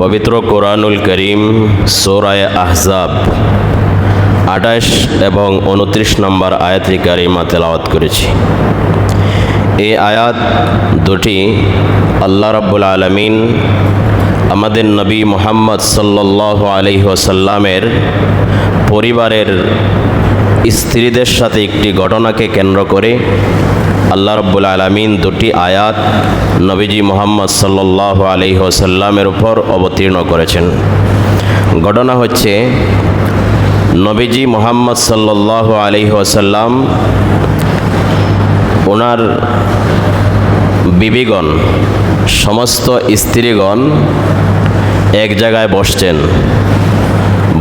পবিত্র কোরআনুল করিম সোরায় আহজাব আঠাশ এবং উনত্রিশ নম্বর আয়াতি কারিমা তেলাওয়াত করেছি। এই আয়াত দুটি আল্লাহ রাব্বুল আলমিন আমাদের নবী মোহাম্মদ সাল্লাহ আলহি ওসাল্লামের পরিবারের স্ত্রীদের সাথে একটি ঘটনাকে কেন্দ্র করে আল্লাহ রব্বুল আলমিন দুটি আয়াত নবীজি মোহাম্মদ সাল্লাহ ওসাল্লামের উপর অবতীর্ণ করেছেন। ঘটনা হচ্ছে, নবীজি মোহাম্মদ সাল্লাহ ওসাল্লাম ওনার বিবিগণ, সমস্ত স্ত্রীগণ এক জায়গায় বসছেন।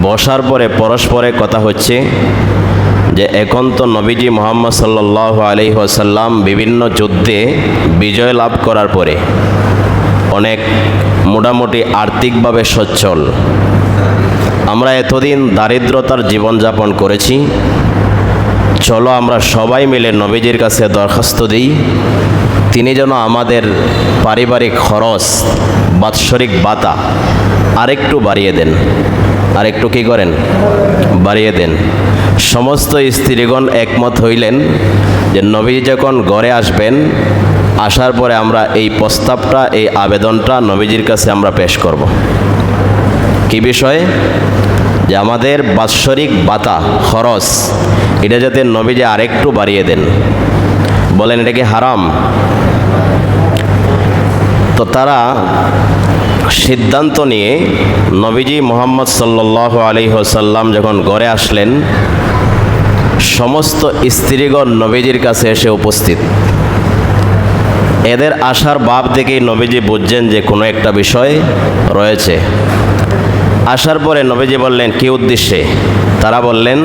বসার পরে পরস্পরে কথা হচ্ছে যে এখন তো নবীজি মোহাম্মদ সাল্লাহ আলি ওসাল্লাম বিভিন্ন যুদ্ধে বিজয় লাভ করার পরে অনেক মোটামুটি আর্থিকভাবে সচ্ছল। আমরা এতদিন দারিদ্রতার জীবনযাপন করেছি। চলো আমরা সবাই মিলে নবীজির কাছে দরখাস্ত দিই। তিনি যেন আমাদের পারিবারিক খরচ, বাৎসরিক বাতা আরেকটু বাড়িয়ে দেন। আরেকটু কী করেন? বাড়িয়ে দেন। সমস্ত স্ত্রীগণ একমত হইলেন যে নবী যখন গড়ে আসবেন, আসার পরে আমরা এই প্রস্তাবটা, এই আবেদনটা নবীজির কাছে আমরা পেশ করব। কি বিষয়ে? যে আমাদের বাৎসরিক বাতা খরচ, এটা যাতে নবীজি আরেকটু বাড়িয়ে দেন। বলেন, এটা কি হারাম? তো তারা সিদ্ধান্ত নিয়ে নবীজি মোহাম্মদ সাল্লাহ আলী হোসাল্লাম যখন গড়ে আসলেন সমস্ত স্ত্রীগণ নবীজির কাছে এসে উপস্থিত। এদের আসার ভাব দেখেই নবীজি বুঝছেন যে কোনো একটা বিষয় রয়েছে। আসার পরে নবীজি বললেন, কি উদ্দেশ্যে? তারা বললেন,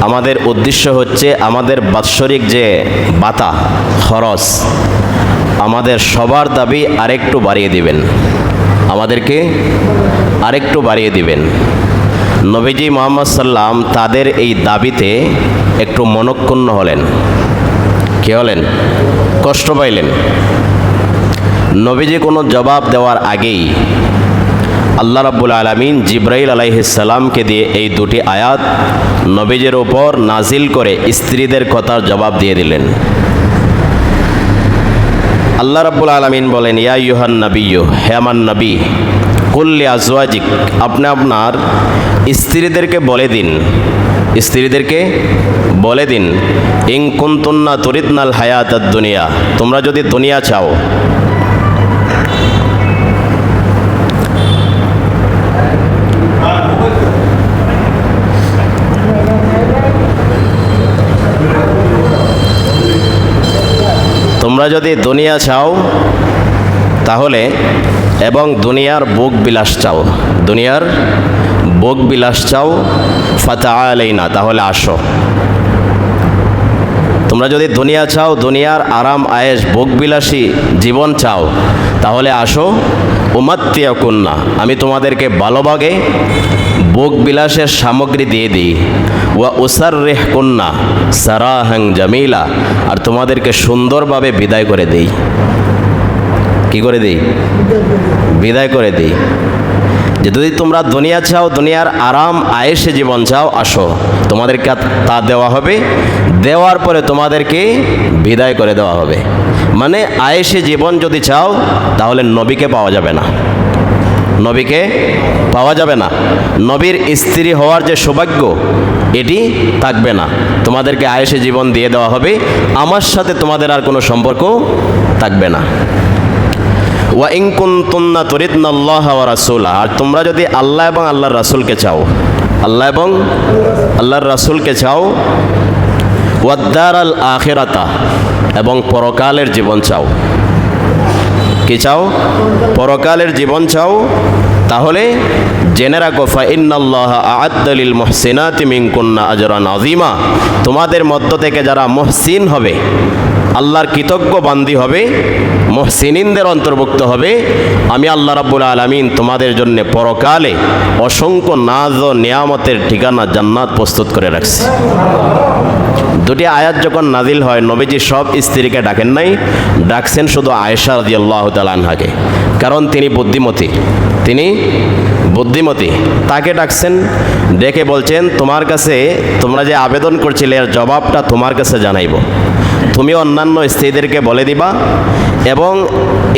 আমাদের উদ্দেশ্য হচ্ছে আমাদের বাৎসরিক যে বাতা খরচ, আমাদের সবার দাবি আরেকটু বাড়িয়ে দিবেন। আমাদেরকে আরেকটু বাড়িয়ে দিবেন। নবীজি মোহাম্মদ সাল্লাম তাদের এই দাবিতে একটু মনক্ষুণ্ণ হলেন। কে হলেন? কষ্ট পাইলেন। নবীজি কোনো জবাব দেওয়ার আগেই আল্লাহ রাব্বুল আলমিন জিব্রাইল আলাইহিসাল্লামকে দিয়ে এই দুটি আয়াত নবীজের ওপর নাজিল করে স্ত্রীদের কথার জবাব দিয়ে দিলেন। আল্লাহ রাব্বুল আলমিন বলেন, ইয়া ইউহান নবী হেমান নবী কুল্লি আজওয়াজিক, আপনি আপনার স্ত্রীদেরকে বলে দিন। স্ত্রীদেরকে বলে দিন, ইং কুন্তুন্না তরিতনাল হায়াত দুনিয়া। তোমরা যদি দুনিয়া চাও। তোমরা যদি দুনিয়া চাও, তাহলে এবং দুনিয়ার বুক বিলাস চাও। দুনিয়ার বুক বিলাস চাও, ফাতা আলাই না তাহলে আসো। তোমরা যদি দুনিয়া চাও, দুনিয়ার আরাম আয়েস ভোগ বিলাসী জীবন চাও, তাহলে আসো। উমাত্তিয়া কন্যা আমি তোমাদেরকে ভালোভাগে ভোগ বিলাসের সামগ্রী দিয়ে দিই। ওয়া উসার রেহ কন্যা সারাহাং জামিলা, আর তোমাদেরকে সুন্দরভাবে বিদায় করে দেই। কি করে দিই? বিদায় করে দিই। যে যদি তোমরা দুনিয়া চাও, দুনিয়ার আরাম আয়েসে জীবন চাও, আসো। তোমাদেরকে তা দেওয়া হবে। দেওয়ার পরে তোমাদেরকে বিদায় করে দেওয়া হবে। মানে আয়েসে জীবন যদি চাও, তাহলে নবীকে পাওয়া যাবে না। নবীকে পাওয়া যাবে না। নবীর স্ত্রী হওয়ার যে সৌভাগ্য, এটি থাকবে না। তোমাদেরকে আয়েসে জীবন দিয়ে দেওয়া হবে। আমার সাথে তোমাদের আর কোনো সম্পর্ক থাকবে না। ওয়া ইনকুন তুন্না তরিতনা আল্লাহ ওয়া রাসূলা। আর তোমরা যদি আল্লাহ এবং আল্লাহর রাসূলকে চাও, আল্লাহ এবং আল্লাহর রাসূলকে চাও ওয়াদ্দার আল আখিরাতা, এবং পরকালের জীবন চাও। কি চাও? পরকালের জীবন চাও তাহলে জেনে রাখো, ফাইন্নাল্লাহ আদালিল মহসিনাতি মিনকুন্না আজরান আজিমা তোমাদের মধ্য থেকে যারা মহসিন হবে, আল্লাহর কৃতজ্ঞ বান্দি হবে, মহসিনিনদের অন্তর্ভুক্ত হবে, আমি আল্লাহ রাব্বুল আলমিন তোমাদের জন্য পরকালে অসংখ্য নাজ ও নিয়ামতের ঠিকানা জান্নাত প্রস্তুত করে রাখছি। দুটি আয়াত যখন নাজিল হয়, নবীজি সব স্ত্রীকে ডাকেন নাই, ডাকছেন শুধু আয়েশা রাদিয়াল্লাহ তালানহাকে কারণ তিনি বুদ্ধিমতী তিনি বুদ্ধিমতী। তাকে ডাকছেন, ডেকে বলছেন, তোমার কাছে তোমরা যে আবেদন করছিলে, এর জবাবটা তোমার কাছে জানাইব। তুমি অন্যান্য স্ত্রীদেরকে বলে দিবা এবং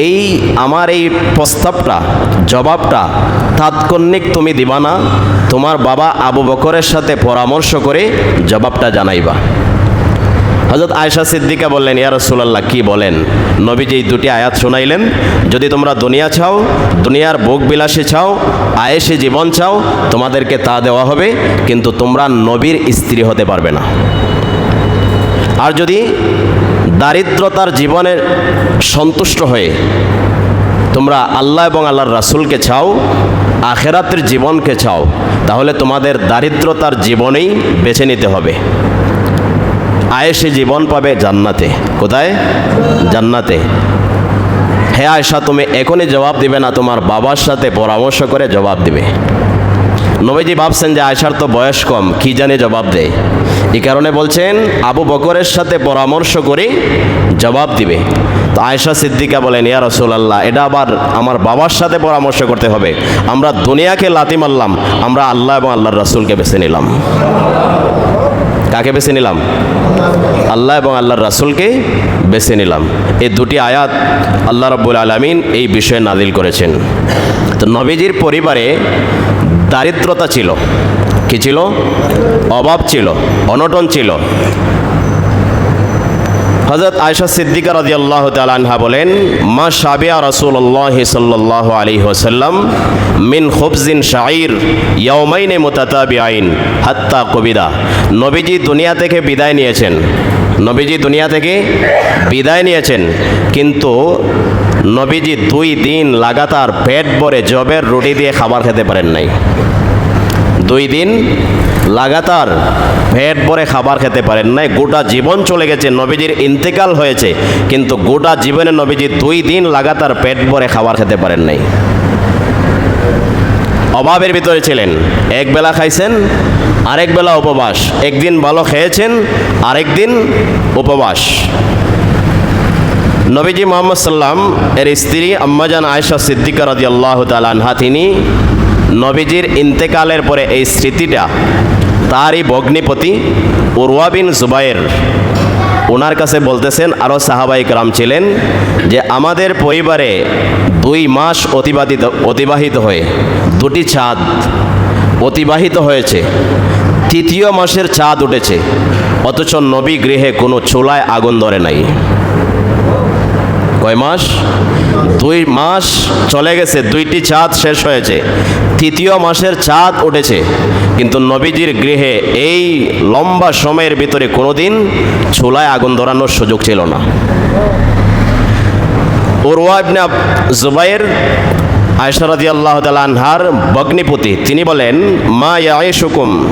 এই আমার এই প্রস্তাবটা, জবাবটা তাৎক্ষণিক তুমি দিবা না, তোমার বাবা আবু বকরের সাথে পরামর্শ করে জবাবটা জানাইবা। হজরত আয়সা সিদ্দিকা বললেন, ইয়া রসুলাল্লাহ, কি বলেন? নবীজি এই দুটি আয়াত শোনাইলেন। যদি তোমরা দুনিয়া চাও, দুনিয়ার ভোগ বিলাসী চাও আয়েসে জীবন চাও, তোমাদেরকে তা দেওয়া হবে, কিন্তু তোমরা নবীর স্ত্রী হতে পারবে না। আর যদি দারিদ্রতার জীবনে সন্তুষ্ট হয়ে তোমরা আল্লাহ এবং আল্লাহর রাসূলকে চাও, আখেরাতের জীবনকে চাও, তাহলে তোমাদের দারিদ্রতার জীবনেই বেছে নিতে হবে। আয়েসে জীবন পাবে জান্নাতে। কোথায়? জান্নাতে। হ্যাঁ আয়সা তুমি এখনই জবাব দিবে না, তোমার বাবার সাথে পরামর্শ করে জবাব দিবে। নবীজি ভাবছেন যে আয়সার তো বয়স কম, কি জানে জবাব দেয়। এই কারণে বলছেন, আবু বকরের সাথে পরামর্শ করে জবাব দিবে। তো আয়সা সিদ্দিকা বলেন, ইয়া রসুলাল্লাহ, এটা আবার আমার বাবার সাথে পরামর্শ করতে হবে। আমরা দুনিয়াকে লাতি মারলাম, আমরা আল্লাহ এবং আল্লাহর রাসূলকে বেছে নিলাম। কাকে বেছে নিলাম? আল্লাহ এবং আল্লাহর রাসূলকে বেছে নিলাম। এই দুটি আয়াত আল্লাহ রব্বুল আলমিন এই বিষয়ে নাদিল করেছেন। তো নবীজির পরিবারে দারিদ্রতা ছিল। কি ছিল? অভাব ছিল, অনটন ছিল। হজরত আয়সা সিদ্দিকা রাজি আল্লাহ তালহা বলেন, মা সাবিয়া রসুল্লাহ সাল্লাহ আলী হোসাল্লাম মিন খুবজিন শাইর ইয়মাইনে মোতাতাবি আইন হাত্তা কবিদা। নবীজি দুনিয়া থেকে বিদায় নিয়েছেন। নবীজি দুনিয়া থেকে বিদায় নিয়েছেন। কিন্তু নবীজি দুই দিন লাগাতার পেট ভরে জবের রুটি দিয়ে খাবার খেতে পারেন নাই। দুই দিন লাগাতার পেট ভরে খাবার খেতে পারেন নাই। গোটা জীবন চলে গেছে, নবীজির ইন্তেকাল হয়েছে, কিন্তু গোটা জীবনে নবীজি দুই দিন লাগাতার পেট ভরে খাবার খেতে পারেন নাই। অভাবের ভিতরে ছিলেন, এক বেলা খাইছেন, আরেক বেলা উপবাস, একদিন ভালো খেয়েছেন, আরেক দিন উপবাস। নবীজি মোহাম্মদ সাল্লাম এর স্ত্রী আম্মাজান আয়েশা সিদ্দিকা রাজি আল্লাহ তালানহা তিনি নবীজির ইন্তেকালের পরে এই স্মৃতিটা তারই ভগ্নিপতি উরওয়া বিন জুবাইর। ওনার কাছে বলতেছেন আরও সাহাবাই রাম ছিলেন যে আমাদের পরিবারে দুই মাস অতিবাহিত অতিবাহিত হয়ে, দুটি চাঁদ অতিবাহিত হয়েছে। তৃতীয় মাসের চাঁদ উঠেছে, অথচ নবী গৃহে কোনো চুলায় আগুন ধরে নাই। কয় মাস? দুই মাস চলে গেছে, দুইটি চাঁদ শেষ হয়েছে। তৃতীয় মাসের চাঁদ উঠেছে, কিন্তু নবীজির গৃহে এই লম্বা সময়ের ভিতরে কোনোদিন চুলায় আগুন ধরানোর সুযোগ ছিল না। আব- জুবাইর আয়সারাদি আল্লাহ আনহার ভগ্নিপতি, তিনি বলেন, মা ইয়াইশুকুম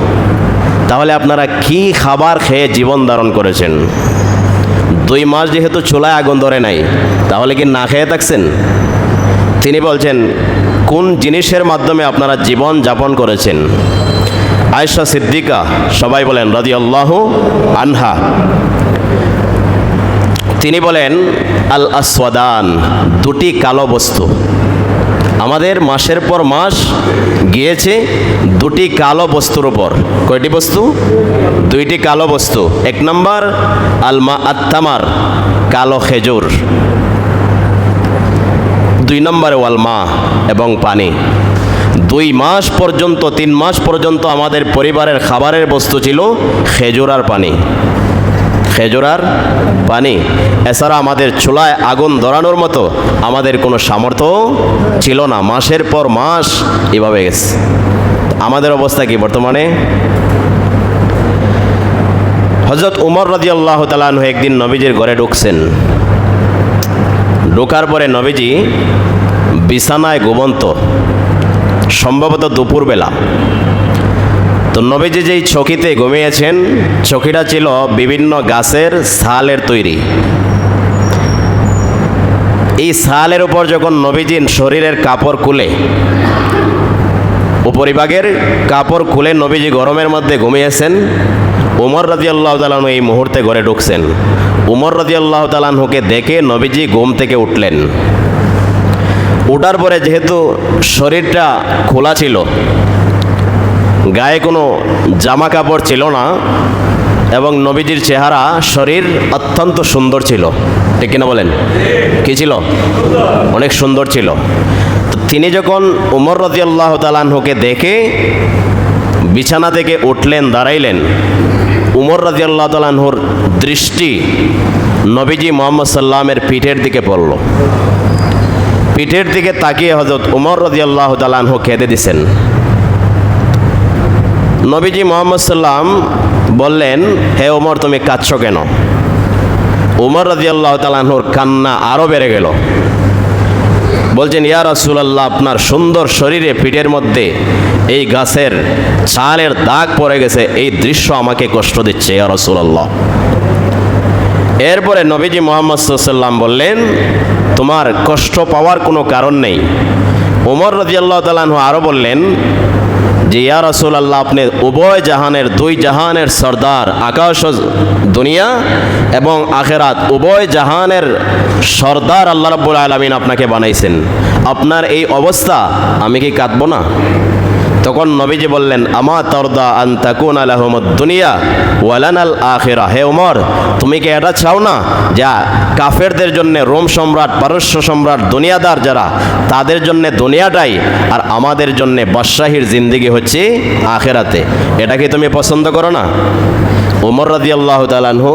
তাহলে আপনারা কি খাবার খেয়ে জীবন ধারণ করেছেন? দুই মাস যেহেতু চুলায় আগুন ধরে নাই, তাহলে কি না খেয়ে থাকছেন? তিনি বলছেন, কোন জিনিসের মাধ্যমে আপনারা জীবন যাপন করেছেন? আয়সা সিদ্দিকা সবাই বলেন রাজি আল্লাহ আনহা। তিনি বলেন আল আসওয়াদান দুটি কালো বস্তু। আমাদের মাসের পর মাস গিয়েছে দুটি কালো বস্তুর উপর। কয়টি বস্তু? দুইটি কালো বস্তু। এক নম্বর আলমা আত্তামার কালো খেজুর। দুই নম্বরে, ওয়ালমা, এবং পানি। দুই মাস পর্যন্ত, তিন মাস পর্যন্ত আমাদের পরিবারের খাবারের বস্তু ছিল খেজুর আর পানি। খেজুর আর পানি। এছাড়া আমাদের চুলায় আগুন ধরানোর মতো আমাদের কোনো সামর্থ্য ছিল না। মাসের পর মাস এভাবে গেছে। আমাদের অবস্থা কি বর্তমানে? হজরত উমর রাজি আল্লাহ তালাহ একদিন নবীজির ঘরে ঢুকছেন। ঢোকার পরে নবীজি বিছানায় ঘুমন্ত। সম্ভবত দুপুরবেলা। তো নবীজি যেই চকিতে ঘুমিয়েছেন, চকিটা ছিল বিভিন্ন গাছের ছালের তৈরি। এই ছালের উপর যখন নবীজি শরীরের কাপড় খুলে, উপরিভাগের কাপড় খুলে নবীজি গরমের মধ্যে ঘুমিয়েছেন, উমর রাজি আল্লাহ তালাহু এই মুহূর্তে ঘরে ঢুকছেন। উমর রাজি আল্লাহ তালাহুকে দেখে নবীজি ঘুম থেকে উঠলেন। ওঠার পরে যেহেতু শরীরটা খোলা ছিল গায়ে কোনো জামা কাপড় ছিল না এবং নবীজির চেহারা শরীর অত্যন্ত সুন্দর ছিল। ঠিক কিনা বলেন? কি ছিল? অনেক সুন্দর ছিল। তো তিনি যখন উমর রদি আল্লাহ তালাহুকে দেখে বিছানা থেকে উঠলেন, দাঁড়াইলেন, উমর রাজি আল্লাহ তালাহুর দৃষ্টি নবীজি মোহাম্মদ সাল্লামের পিঠের দিকে পড়ল। পিঠের দিকে তাকিয়ে হজরত উমর রদি আল্লাহ তালাহু খেতে দিছেন। নবীজি মোহাম্মদ সাল্লাম বললেন, হে ওমর, তুমি কাঁদছ কেন? উমর রাজি আল্লাহ তালাহুর কান্না আরও বেড়ে গেল। বলছেন, ইয়া রাসূলুল্লাহ, আপনার সুন্দর শরীরে, পিঠের মধ্যে এই গাছের ছালের দাগ পড়ে গেছে, এই দৃশ্য আমাকে কষ্ট দিচ্ছে, ইয়া রাসূলুল্লাহ। এরপরে নবীজি মোহাম্মদ সাল্লাম বললেন, তোমার কষ্ট পাওয়ার কোনো কারণ নেই। উমর রাজিয়াল্লাহ তালাহু আরও বললেন যে ইয়া রসুলাল্লাহ, আপনি উভয় জাহানের, দুই জাহানের সর্দার, আকাশ দুনিয়া এবং আখেরাত, উভয় জাহানের সর্দার আল্লাহ রাব্বুল আলমিন আপনাকে বানাইছেন। আপনার এই অবস্থা আমি কি কাঁদব না? তখন নবীজি বললেন, আমা তরদা আন তাকুন আলাহমদ দুনিয়া ওয়ালানাল আখেরা? হে ওমর তুমি কি এটা চাও না যা কাফেরদের জন্য রোম সম্রাট, পারস্য সম্রাট, দুনিয়াদার যারা, তাদের জন্য দুনিয়াটাই আর আমাদের জন্য বাদশাহীর জিন্দিগি হচ্ছে আখেরাতে? এটা কি তুমি পছন্দ করো না? উমর রাজি আল্লাহ তালানহু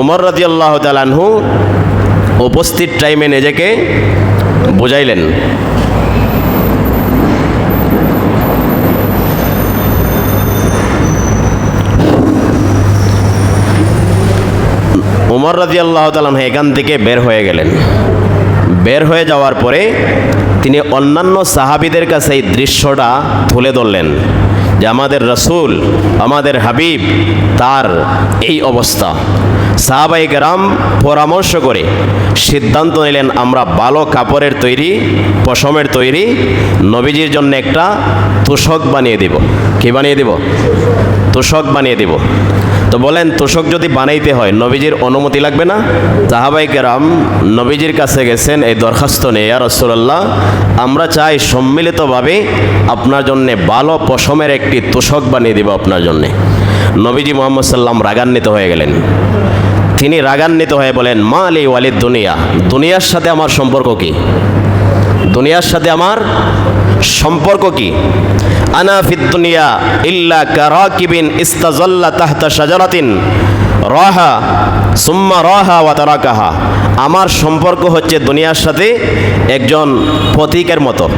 উমর রাজি আল্লাহ তালানহু উপস্থিত টাইমে নিজেকে বুঝাইলেন। উমর রাজি আল্লাহ তালাম এখান থেকে বের হয়ে গেলেন। বের হয়ে যাওয়ার পরে তিনি অন্যান্য সাহাবিদের কাছে এই দৃশ্যটা তুলে ধরলেন যে আমাদের রসুল, আমাদের হাবিব, তার এই অবস্থা। সাহাবাই গ্রাম পরামর্শ করে সিদ্ধান্ত নিলেন, আমরা ভালো কাপড়ের তৈরি, পশমের তৈরি, নবীজির জন্য একটা তোষক বানিয়ে দিব। কি বানিয়ে দিব? তোষক বানিয়ে দিব। তো বলেন, তোষক যদি বানাইতে হয়, নবীজির অনুমতি লাগবে না? সাহাবাই কেরাম নবীজির কাছে গেছেন, এই দরখাস্ত নিয়ে আর রসুল্লাহ আমরা চাই সম্মিলিতভাবে আপনার জন্যে ভালো পশমের একটি তোষক বানিয়ে দিব আপনার জন্যে। নবীজি মোহাম্মদ সাল্লাম রাগান্বিত হয়ে গেলেন। তিনি রাগান্বিত হয়ে বলেন মা আলী ওয়ালিদ দুনিয়া। দুনিয়ার সাথে আমার সম্পর্ক কি? দুনিয়ার সাথে আমার সম্পর্ক কি? আনা ফিদ দুনিয়া ইল্লা কারাকিবিন ইস্তাজাল্লা তাহতা শাজারাতিন রাহা সুম্মা রাহা ওয়া তারাকাহা। আমার সম্পর্ক হচ্ছে দুনিয়ার সাথে একজন প্রতীকের মতো।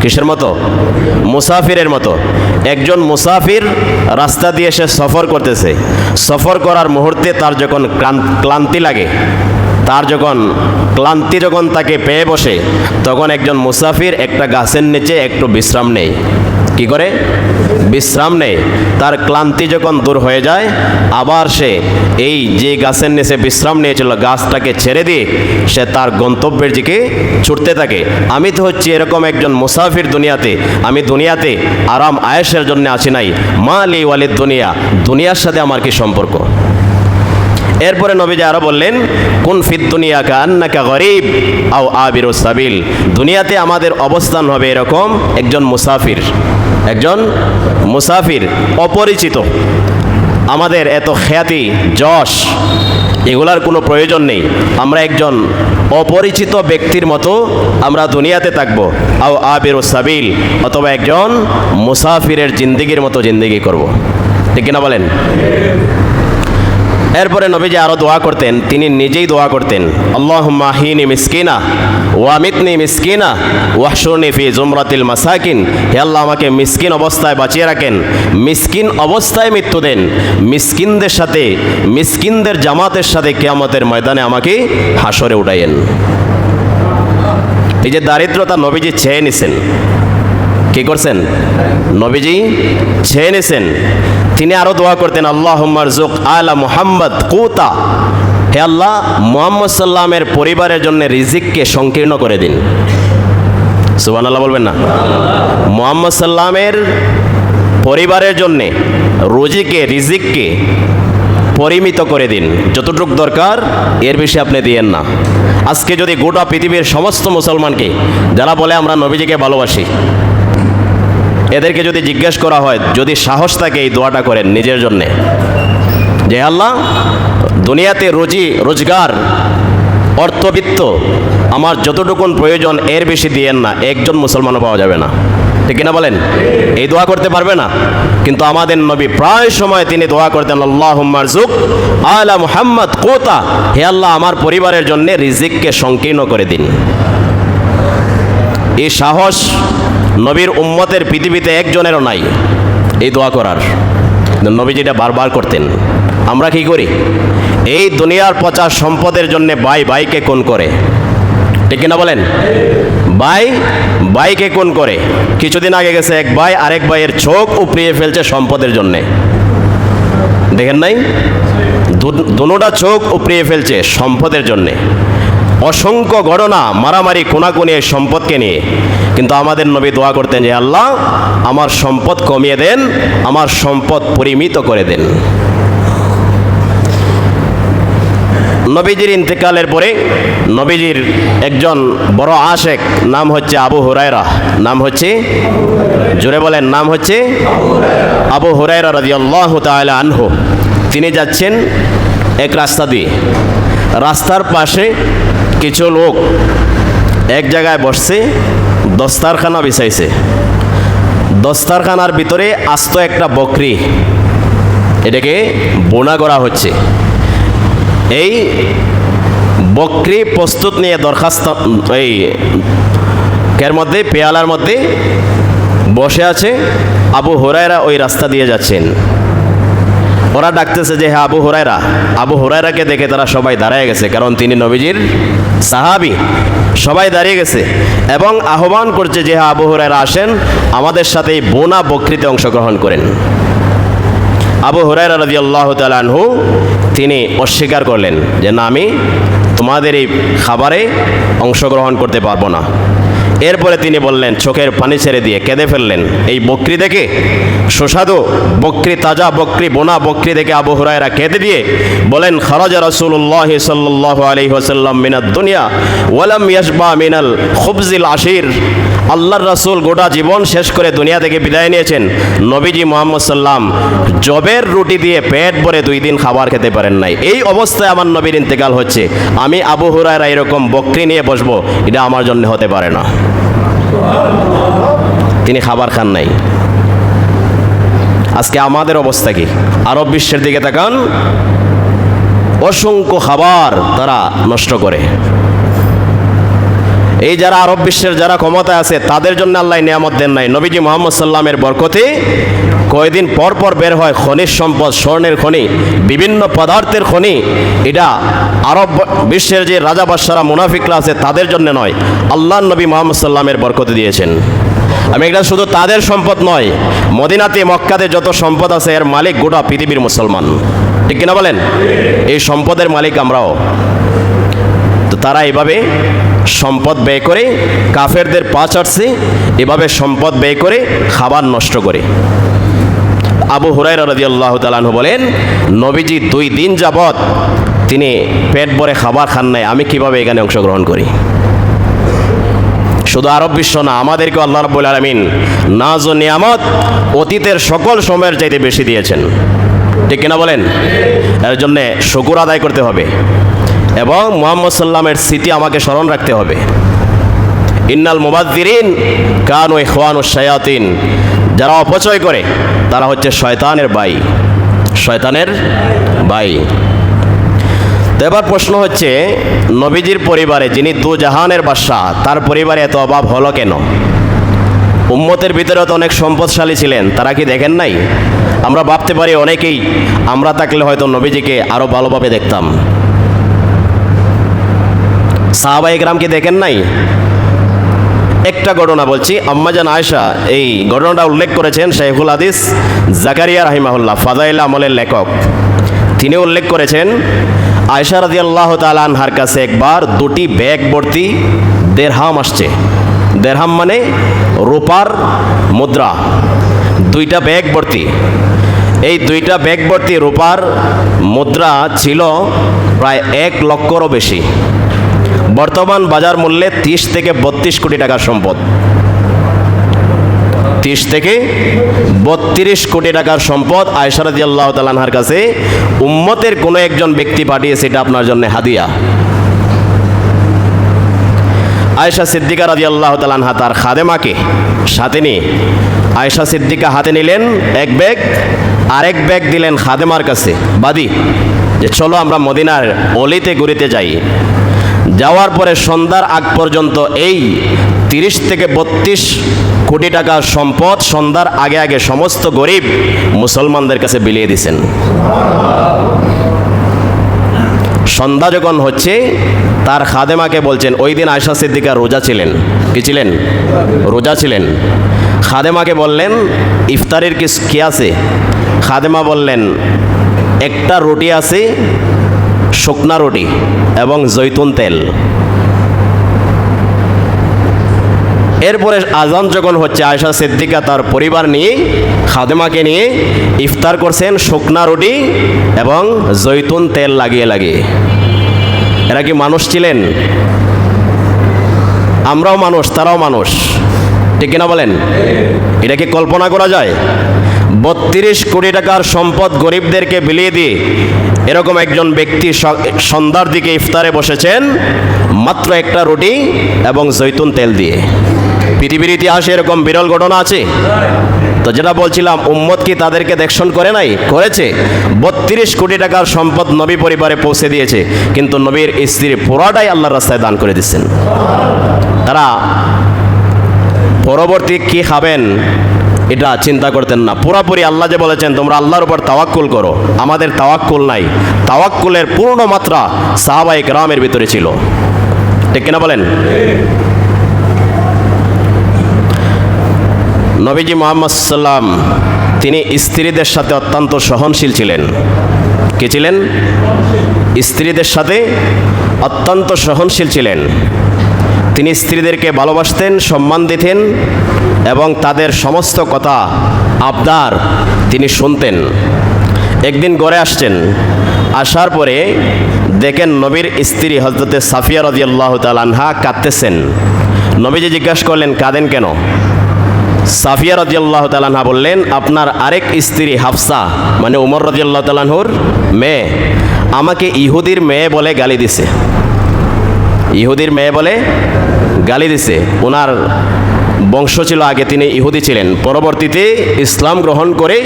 কিসের মতো? মুসাফিরের মতো। একজন মুসাফির রাস্তা দিয়ে সে সফর করতেছে। সফর করার মুহূর্তে তার যখন ক্লান্তি লাগে, তার যখন ক্লান্তি যখন তাকে পেয়ে বসে, তখন একজন মুসাফির একটা গাছের নিচে একটু বিশ্রাম নেই কি করে? বিশ্রাম নেয়। তার ক্লান্তি যখন দূর হয়ে যায়, আবার সে এই যে গাছের নিচে বিশ্রাম নিয়েছিল, গাছটাকে ছেড়ে দিয়ে সে তার গন্তব্যের দিকে ছুটতে থাকে। আমি তো হচ্ছি এরকম একজন মুসাফির দুনিয়াতে। আমি দুনিয়াতে আরাম আয়েসের জন্য আসি নাই। মা আলি ওয়ালিদ দুনিয়া। দুনিয়ার সাথে আমার কি সম্পর্ক? এরপরে নবীজি আরও বললেন, কোন ফিদ দুনিয়া কা আন্নাকা গরিব আও আবির সাবিল। দুনিয়াতে আমাদের অবস্থান হবে এরকম একজন মুসাফির। একজন মুসাফির, অপরিচিত। আমাদের এত খ্যাতি, যশ, এগুলার কোনো প্রয়োজন নেই। আমরা একজন অপরিচিত ব্যক্তির মতো আমরা দুনিয়াতে থাকব। আও আবির সাবিল, অথবা একজন মুসাফিরের জিন্দিগির মতো জিন্দিগি করব। ঠিক কিনা বলেন? এরপরে নবীজি আরও দোয়া করতেন, তিনি নিজেই দোয়া করতেন আল্লাহ মাহিনী মিসকিনা ওয়ামিতনি মিসকিনা ওয়াহসুরনি ফি জুমরাতিল মাসাকিন। হে আল্লাহ, আমাকে মিসকিন অবস্থায় বাঁচিয়ে রাখেন, মিসকিন অবস্থায় মৃত্যু দেন, মিসকিনদের সাথে, মিসকিনদের জামাতের সাথে কেয়ামতের ময়দানে আমাকে হাসরে উঠাইয়েন। এই যে দারিদ্রতা নবীজি ছেয়ে নিছেন, কি করছেন? নবীজি ছেয়ে নিছেন তিনি আরও দোয়া করতেন আল্লাহ জুক আলা মুহাম্মদ কুতা। হে আল্লাহ, মোহাম্মদ সাল্লামের পরিবারের জন্য রিজিককে সংকীর্ণ করে দিন। সুবান আল্লাহ বলবেন না? মোহাম্মদ সাল্লামের পরিবারের জন্যে রুজিকে, রিজিককে পরিমিত করে দিন। যতটুক দরকার, এর বেশি আপনি দিয়েন না। আজকে যদি গোটা পৃথিবীর সমস্ত মুসলমানকে, যারা বলে আমরা নবীজিকে ভালোবাসি এদেরকে যদি জিজ্ঞেস করা হয়, যদি সাহস থাকে এই দোয়াটা করেন নিজের জন্যে। যে আল্লাহ, দুনিয়াতে রুজি, রোজগার, অর্থবিত্ত, আমার যতটুকুন প্রয়োজন, এর বেশি দিয়েন না, একজন মুসলমানও পাওয়া যাবে না। ঠিক কিনা বলেন? এই দোয়া করতে পারবে না। কিন্তু আমাদের নবী প্রায় সময় তিনি দোয়া করতেন আল্লাহ আলা মুহাম্মদ কোতা। হে আল্লাহ, আমার পরিবারের জন্য রিজিককে সংকীর্ণ করে দিন। এই সাহস নবীর উম্মতের পৃথিবীতে একজনেরও নাই। এই দোয়া করার। নবীজি এটা বারবার করতেন, আমরা কি করি? এই দুনিয়ার পচা সম্পদের জন্য ভাই ভাইকে কোন করে? ঠিক কিনা বলেন? ভাই ভাইকে কোন করে? কিছুদিন আগে গেছে এক ভাই, আরেক ভাইয়ের চোখ উপড়িয়ে ফেলছে সম্পদের জন্যে। দেখেন নাই? দুটা চোখ উপড়িয়ে ফেলছে সম্পদের জন্যে। অসংখ্য ঘটনা মারামারি কোনাকুনি সম্পদকে নিয়ে। কিন্তু আমাদের নবী দোয়া করতেন যে, আল্লাহ, আমার সম্পদ কমিয়ে দেন, আমার সম্পদ পরিমিত করে দেন। নবীজির ইন্তেকালের পরে নবীজির একজন বড় আশেক, নাম হচ্ছে আবু হুরায়রা। নাম হচ্ছে, জোরে বলেন, নাম হচ্ছে আবু হুরায়রা রাদিয়াল্লাহু তাআলা আনহু। তিনি যাচ্ছেন এক রাস্তা দিয়ে। রাস্তার পাশে কিছু লোক এক জায়গায় বসছে, দস্তারখানা বিছাইছে। দস্তারখানার ভিতরে আস্ত একটা বকরি, এটাকে বোনা করা হচ্ছে। এই বকরি প্রস্তুত নিয়ে দরখাস্ত, এই কের মধ্যে, পেয়ালার মধ্যে বসে আছে আবু হরাইরা ওই রাস্তা দিয়ে যাচ্ছেন। ওরা ডাকতেছে যে হ্যাঁ আবু হরাইরা আবু হরাইরাকে দেখে তারা সবাই দাঁড়ায় গেছে, কারণ তিনি নবীজির সাহাবি। সবাই দাঁড়িয়ে গেছে এবং আহ্বান করছে যে হ্যাঁ আবু হরাইরা আসেন, আমাদের সাথে এই বোনা বকরিতে অংশগ্রহণ করেন। আবু হুরায়রা রাজি আল্লাহ তালহু তিনি অস্বীকার করলেন যে, না, আমি তোমাদের এই খাবারে অংশগ্রহণ করতে পারব না। এরপরে তিনি বললেন, চোখের পানি ছেড়ে দিয়ে কেঁদে ফেললেন। এই বকরি দেখে সুস্বাদু বকরি, তাজা বকরি, বোনা বকরি দেখে আবু হুরায়রা কেঁদে দিয়ে বলেন, খরাজা রসুল্লাহ সাল্লাহ আলী ওসাল্লাম মিনাদ দুনিয়া ওয়ালাম ইয়াসবা মিনাল খুবজিল আশির। আল্লাহর রাসূল গোটা জীবন শেষ করে দুনিয়া থেকে বিদায় নিয়েছেন। নবীজি মোহাম্মদ সাল্লাম জবের রুটি দিয়ে পেট ভরে দুই দিন খাবার খেতে পারেন নাই। এই অবস্থায় আমার নবীর ইন্তেকাল হচ্ছে। আমি আবু হুরায়রা এরকম বকরি নিয়ে বসবো, এটা আমার জন্য হতে পারে না। তিনি খাবার খান নাই। আজকে আমাদের অবস্থা কি? আরব বিশ্বের দিকে তাকান, অসংখ্য খাবার তারা নষ্ট করে। এই যারা আরব বিশ্বের যারা ক্ষমতায় আছে, তাদের জন্য আল্লাহ নিয়ামত দেন নাই। নবীজি মোহাম্মদ সাল্লামের বরকতে কয়দিন পর পর বের হয় খনিজ সম্পদ, স্বর্ণের খনি, বিভিন্ন পদার্থের খনি। এটা আরব বিশ্বের যে রাজা বাদশারা, মুনাফিকরা আছে, তাদের জন্য নয়। আল্লাহ নবী মোহাম্মদ সাল্লামের বরকতে দিয়েছেন। আমি এটা শুধু তাদের সম্পদ নয়, মদিনাতে, মক্কাতে যত সম্পদ আছে, এর মালিক গোটা পৃথিবীর মুসলমান। ঠিক কিনা বলেন? এই সম্পদের মালিক আমরাও। তো তারা এভাবে সম্পদ ব্যয় করে, কাফেরদের পা চাটছে, এভাবে সম্পদ ব্যয় করে খাবার নষ্ট করে। আবু হুরাই রাজি আল্লাহ তালানহু বলেন, নবীজি দুই দিন যাবৎ তিনি পেট ভরে খাবার খান নাই, আমি কীভাবে এখানে অংশগ্রহণ করি? শুধু আরব বিশ্ব না আমাদেরকে আল্লাহ রব্বুল আলমিন নাজ ও নিয়ামত অতীতের সকল সময়ের চাইতে বেশি দিয়েছেন। ঠিক কিনা বলেন? এর জন্যে শকুর আদায় করতে হবে। এবং মোহাম্মদ সাল্লামের স্মৃতি আমাকে স্মরণ রাখতে হবে। ইন্নাল মুবাদ্দিরিন কান ও খোয়ান ও শায়াতিন। যারা অপচয় করে, তারা হচ্ছে শয়তানের বাই। শয়তানের বাই। তো এবার প্রশ্ন হচ্ছে, নবীজির পরিবারে যিনি দু জাহানের বাদশাহ, তার পরিবারে এত অভাব হলো কেন? উম্মতের ভিতরে তো অনেক সম্পদশালী ছিলেন, তারা কি দেখেন নাই? আমরা ভাবতে পারি অনেকেই, আমরা থাকলে হয়তো নবীজিকে আরও ভালোভাবে দেখতাম। সাহাবা ইকরামকে দেখেন নাই? একটা ঘটনা বলছি আম্মাজান আয়সা এই ঘটনাটা উল্লেখ করেছেন শেখুল হাদিস জাকারিয়া রাহিমাহুল্লাহ, ফাজাইল আমলের লেখক। তিনি উল্লেখ করেছেন আয়সা রাজি আল্লাহ তালানহার কাছে একবার দুটি ব্যাগ ভর্তি দেড়হাম আসছে। দেড়হাম মানে রূপার মুদ্রা। দুইটা ব্যাগ ভর্তি। এই দুইটা ব্যাগ ভর্তি রূপার মুদ্রা ছিল প্রায় এক লক্ষরও বেশি। বর্তমান বাজার মূল্যে তিরিশ থেকে বত্রিশ কোটি টাকার সম্পদ। তিরিশ থেকে বত্রিশ কোটি টাকার সম্পদ আয়সারদি আল্লাহ তালানহার কাছে উম্মতের কোনো একজন ব্যক্তি পাঠিয়েছে, এটা আপনার জন্য হাদিয়া। আয়সা সিদ্দিকা রাজি আল্লাহ তালানহা তার খাদেমাকে সাথে নিয়ে আয়সা সিদ্দিকা হাতে নিলেন এক ব্যাগ, আরেক ব্যাগ দিলেন খাদেমার কাছে। বাদি, যে চলো আমরা মদিনার অলিতে গড়িতে যাই। যাওয়ার পরে সন্ধ্যার আগ পর্যন্ত এই তিরিশ থেকে বত্রিশ কোটি টাকা সম্পদ সন্ধ্যার আগে আগে সমস্ত গরিব মুসলমানদের কাছে বিলিয়ে দিছেন। সন্ধ্যা যখন হচ্ছে, তার খাদেমাকে বলছেন, ওই দিন আয়সা সিদ্দিকা রোজা ছিলেন। কি ছিলেন? রোজা ছিলেন। খাদেমাকে বললেন, ইফতারের কি আছে? খাদেমা বললেন, একটা রুটি আছে শুকনা রুটি এবং জৈতুন তেল। এরপরে আজান যখন হচ্ছে আয়সা সিদ্দিকা তার পরিবার নিয়ে, খাদেমাকে নিয়ে ইফতার করছেন শুকনা রুটি এবং জৈতুন তেল লাগিয়ে লাগিয়ে। এরা কি মানুষ ছিলেন? আমরাও মানুষ, তারাও মানুষ। ঠিক কিনা বলেন? এটা কি কল্পনা করা যায়? বত্রিশ কোটি টাকার সম্পদ গরিবদেরকে বিলিয়ে দিয়ে এরকম একজন ব্যক্তি সন্ধ্যার দিকে ইফতারে বসেছেন, মাত্র একটা রুটি এবং জৈতুন তেল দিয়ে। পৃথিবীর ইতিহাসে এরকম বিরল ঘটনা আছে। তো যেটা বলছিলাম, উম্মত কি তাদেরকে দেখশন করে নাই? করেছে। বত্রিশ কোটি টাকার সম্পদ নবী পরিবারে পৌঁছে দিয়েছে, কিন্তু নবীর স্ত্রী পুরাটাই আল্লাহর রাস্তায় দান করে দিচ্ছেন। তারা পরবর্তী কি খাবেন? এটা চিন্তা করতেন না। পুরাপুরি আল্লাহ যে বলেছেন, তোমরা আল্লাহর উপর তাওয়াক্কুল করো। আমাদের তাওয়াক্কুল নাই। তাওয়াক্কুলের পূর্ণ মাত্রা সাহাবাই গ্রামের ভিতরে ছিল। ঠিক কিনা বলেন? নবীজি মোহাম্মদ সাল্লাম, তিনি স্ত্রীদের সাথে অত্যন্ত সহনশীল ছিলেন। কে ছিলেন? স্ত্রীদের সাথে অত্যন্ত সহনশীল ছিলেন। তিনি স্ত্রীদেরকে ভালোবাসতেন, সম্মান দিতেন এবং তাদের সমস্ত কথা আবদার তিনি শুনতেন। একদিন গড়ে আসছেন। আসার পরে দেখেন নবীর স্ত্রী হজরতে সাফিয়া রদিয়াল্লাহ তালানহা কাঁদতেছেন। নবীজি জিজ্ঞাসা করলেন, কাঁদেন কেন? সাফিয়া রাজিয়াল্লাহ তালানহা বললেন, আপনার আরেক স্ত্রী হাফসা মানে উমর রাজিয়াল্লাহ তালানহুর মেয়ে, আমাকে ইহুদির মেয়ে বলে গালি দিছে। ইহুদির মেয়ে বলে গালি দিছে। ওনার বংশ ছিল আগে তিনি ইহুদি ছিলেন। পরবর্তীতে ইসলাম গ্রহণ করে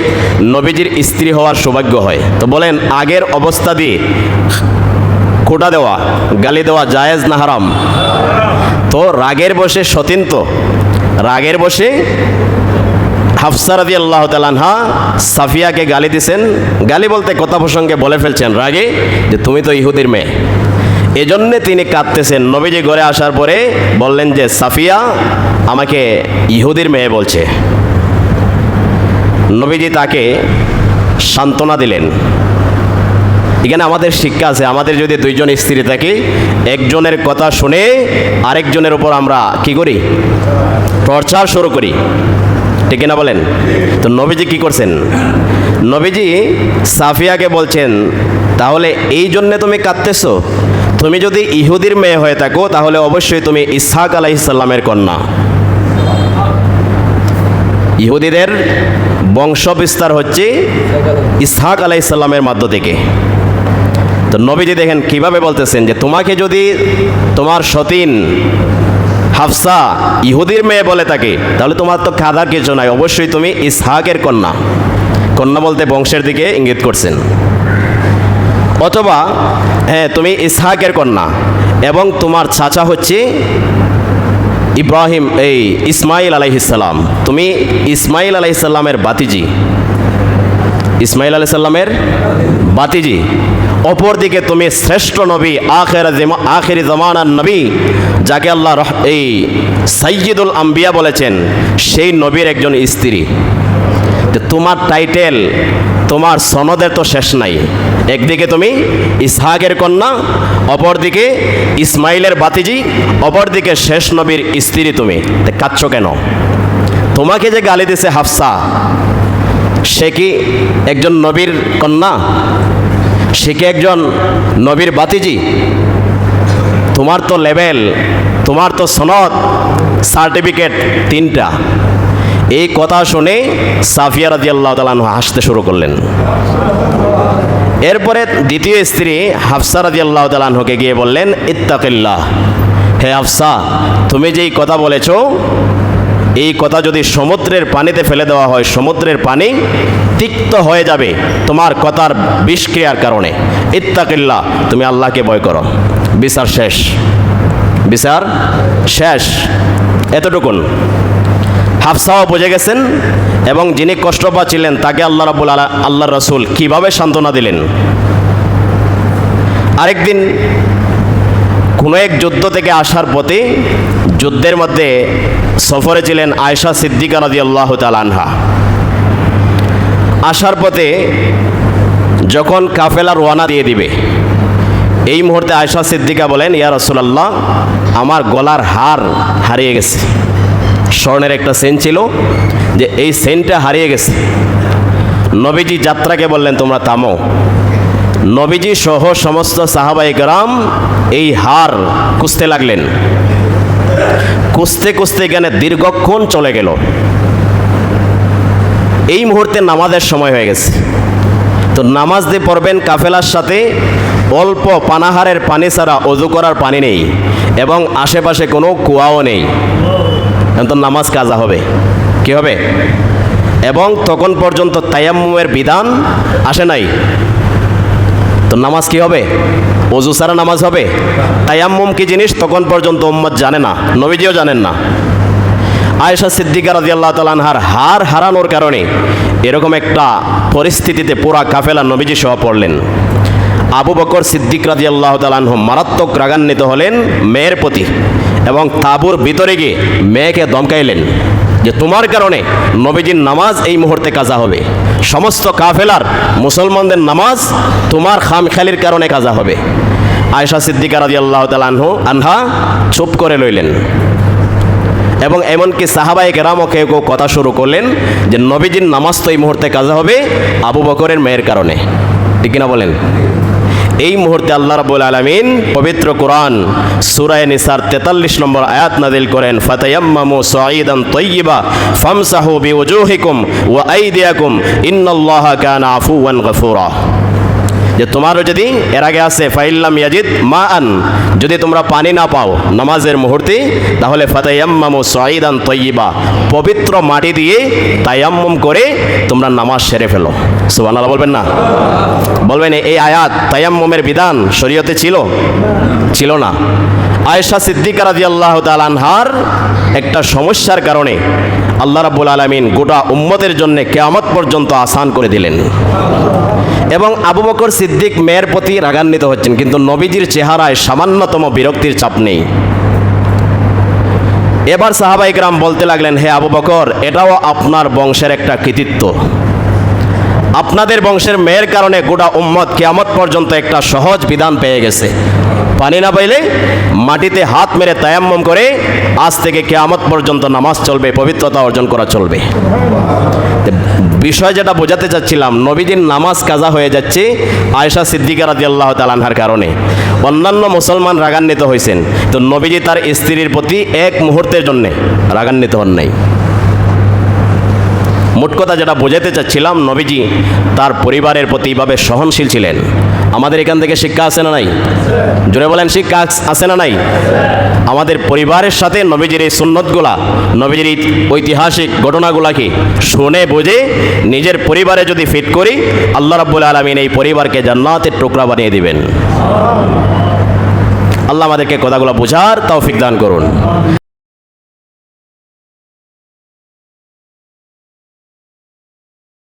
নবীজির স্ত্রী হওয়ার সৌভাগ্য হয়। তো বলেন, আগের অবস্থা দিয়ে খোটা দেওয়া, গালি দেওয়া জায়েজ না হারাম? তো রাগের বসে সতীন তো। রাগের বসে হাফসা রাদি আল্লাহ তালানহা সাফিয়াকে গালি দিছেন। গালি বলতে কথা প্রসঙ্গে বলে ফেলছেন রাগে যে, তুমি তো ইহুদির মেয়ে। এজন্যে তিনি কাঁদতেছেন। নবীজি ঘরে আসার পরে বললেন যে, সাফিয়া আমাকে ইহুদির মেয়ে বলছে। নবীজি তাকে সান্ত্বনা দিলেন। এখানে আমাদের শিক্ষা আছে, আমাদের যদি দুইজন স্ত্রী থাকে, একজনের কথা শুনে আরেকজনের উপর আমরা কি করি? টর্চার শুরু করি। ঠিক না বলেন? তো নবীজি কি করছেন? নবীজি সাফিয়াকে বলছেন, তাহলে এই জন্যে তুমি কাঁদতেছো? তুমি যদি ইহুদির মেয়ে হয়ে থাকো, তাহলে অবশ্যই তুমি ইসহাক আলাইসাল্লামের কন্যা। ইহুদিদের বংশ বিস্তার হচ্ছে ইসহাক আলাইসাল্লামের মধ্য থেকে। তো নবীজি দেখেন কীভাবে বলতেছেন যে, তোমাকে যদি তোমার সতীন হাফসা ইহুদির মেয়ে বলে থাকে, তাহলে তোমার তো খাদার কিছু নাই, অবশ্যই তুমি ইসহাকের কন্যা। কন্যা বলতে বংশের দিকে ইঙ্গিত করছেন। অথবা হ্যাঁ তুমি ইসহাকের কন্যা এবং তোমার চাচা হচ্ছে ইব্রাহিম, এই ইসমাইল আলাইহিসাল্লাম তুমি ইসমাইল আলাইহিসাল্লামের বাতিজি। ইসমাইল আলাইসাল্লামের বাতিজি। অপরদিকে তুমি শ্রেষ্ঠ নবী, আখের আখেরি জমানার নবী, যাকে আল্লাহ এই সাইয়দুল আম্বিয়া বলেছেন, সেই নবীর একজন স্ত্রী। তো তোমার টাইটেল তোমার সনদের তো শেষ নাই। একদিকে তুমি ইসহাকের কন্যা, অপরদিকে ইসমাইলের বাতিজি অপরদিকে শেষ নবীর স্ত্রী তুমি। কাঁদছ কেন? তোমাকে যে গালি দিছে হাফসা, সে কি একজন নবীর কন্যা? সে কি একজন নবীর বাতিজি তোমার তো লেভেল তোমার তো সনদ সার্টিফিকেট তিনটা। এই কথা শুনে সাফিয়া রাজি আল্লাহ তালাহ হাসতে শুরু করলেন। এরপরে দ্বিতীয় স্ত্রী হাফসা রাজি আল্লাহ তালাহকে গিয়ে বললেন, ইত্তাকিল্লাহ। হে হাফসা, তুমি যেই কথা বলেছ, এই কথা যদি সমুদ্রের পানিতে ফেলে দেওয়া হয়, সমুদ্রের পানি তিক্ত হয়ে যাবে তোমার কথার বিষক্রিয়ার কারণে। ইত্তাকিল্লা তুমি আল্লাহকে ভয় করো। বিচার শেষ। বিচার শেষ। এতটুকুন। হাফসাও বুঝে গেছেন এবং যিনি কষ্ট পাচ্ছিলেন তাকে আল্লাহ রাবুল আলা আল্লাহ রসুল কীভাবে সান্ত্বনা দিলেন? আরেকদিন কোনো এক যুদ্ধ থেকে আসার পথে যুদ্ধের মধ্যে সফরে ছিলেন আয়সা সিদ্দিকা রাজি আল্লাহ আনহা। আসার পথে যখন কাফেলা রোয়ানা দিয়ে দিবে, এই মুহূর্তে আয়সা সিদ্দিকা বলেন, ইয়া রসুলাল্লাহ, আমার গলার হার হারিয়ে গেছে। স্বর্ণের একটা সেন ছিল, যে এই সেনটা হারিয়ে গেছে। নবীজি যাত্রাকে বললেন, তোমরা থামো। নবীজি সহ সমস্ত সাহাবাই গ্রাম এই হার কুস্তে লাগলেন। কুস্তে কুস্তে এখানে দীর্ঘক্ষণ চলে গেল। এই মুহূর্তে নামাজের সময় হয়ে গেছে। তো নামাজ দিয়ে পড়বেন কাফেলার সাথে, অল্প পানাহারের পানি ছাড়া অজু করার পানি নেই, এবং আশেপাশে কোনো কুয়াও নেই। তো নামাজ কাজা হবে। কি হবে? এবং তখন পর্যন্ত তায়াম্মুমের বিধান আসে নাই। তো নামাজ কি হবে? অজু ছাড়া নামাজ হবে? তায়াম্মুম কি জিনিস? তখন পর্যন্ত উম্মত জানে না। নবীজিও জানেন না। আয়েশা সিদ্দিকা রাজি আল্লাহ তালানহার হার হারানোর কারণে এরকম একটা পরিস্থিতিতে পুরা কাফেলা নবীজি সহ পড়লেন। আবু বকর সিদ্দিক রাজি আল্লাহ তালাহ মারাত্মক রাগান্বিত হলেন, মেয়ের প্রতি। এবং তাবুর ভিতরে গিয়ে মেয়েকে দমকাইলেন যে তোমার কারণে নবীজির নামাজ এই মুহূর্তে কাজা হবে। সমস্ত কাফেলার মুসলমানদের নামাজ তোমার খামখালির কারণে কাজা হবে। আয়সা সিদ্দিকা রাজি আল্লাহ তালাহ আনহা চুপ করে লইলেন এবং এমনকি সাহাবাই কেরামও কেউ কেউ কথা শুরু করলেন যে নবীজির নামাজ তো এই মুহূর্তে কাজা হবে আবু বকরের মেয়ের কারণে। ঠিক কিনা বলেন? এই মুহূর্তে আল্লাহ রাবুল আলমিন পবিত্র কোরআন সুরায় নিসার তেতাল্লিশ নম্বর আয়াত নাদিল করেন, ফাতায়াম্মামু সাঈদান তৈয়িবা ফামসাহু বিউজুহিকুম ওয়া আইদিয়াকুম, ইন্নাল্লাহা কানা আফুওয়ান গফুরা। যে তোমারও যদি এর আগে আছে ফাইল্লাম ইয়াজিদ মা আন যদি তোমরা পানি না পাও নামাজের মুহূর্তে, তাহলে ফাতায়াম্মামু সাঈদান তৈয়িবা পবিত্র মাটি দিয়ে তায়াম্মুম করে তোমরা নামাজ সেরে ফেলো। সুবহানাল্লাহ বলবেন না? বলবেন এই আয়াত তায়াম্মুমের বিধান শরীয়তে ছিল? ছিল না। আয়েশা সিদ্দিকা রাদিয়াল্লাহু তাআলা আনহার একটা সমস্যার কারণে আল্লাহ রাব্বুল আলামিন গোটা উম্মতের জন্য কেয়ামত পর্যন্ত আসান করে দিলেন। এবং আবু বকর সিদ্দিক মেয়ের প্রতি রাগান্বিত হচ্ছেন, কিন্তু নবীজির চেহারায় সামান্যতম বিরক্তির চাপ নেই। এবার সাহাবাই গ্রাম বলতে লাগলেন, হে আবু বকর, এটাও আপনার বংশের একটা কৃতিত্ব। আপনাদের বংশের মেয়ের কারণে গোটা উম্মত কেয়ামত পর্যন্ত একটা সহজ বিধান পেয়ে গেছে। পানি না পাইলে মাটিতে হাত মেরে তায়াম্মম করে আজ থেকে কেয়ামত পর্যন্ত নামাজ চলবে, পবিত্রতা অর্জন করা চলবে। বিষয় যেটা বোঝাতে চাচ্ছিলাম, নবীজির নামাজ কাজা হয়ে যাচ্ছে আয়েশা সিদ্দিকা রাজি আল্লাহ তালানহার কারণে। অন্যান্য মুসলমান রাগান্বিত হয়েছেন তো নবীজি তার স্ত্রীর প্রতি এক মুহূর্তের জন্যে রাগান্বিত হন নাই। মোট কথা যেটা বোঝাতে চাচ্ছিলাম নবীজি, তার পরিবারের প্রতি এইভাবে সহনশীল ছিলেন। আমাদের এখান থেকে শিক্ষা আছে না নাই? জোরে বলেন, শিক্ষা আছে না নাই? আমাদের পরিবারের সাথে নবীজির এই সুন্নতগুলা, নবীজির ঐতিহাসিক ঘটনাগুলাকে শুনে বুঝে নিজের পরিবারে যদি ফিট করি, আল্লাহ রাব্বুল আলমিন এই পরিবারকে জান্নাতের টুকরা বানিয়ে দিবেন। আল্লাহ আমাদেরকে কথাগুলো বোঝার তৌফিক দান করুন।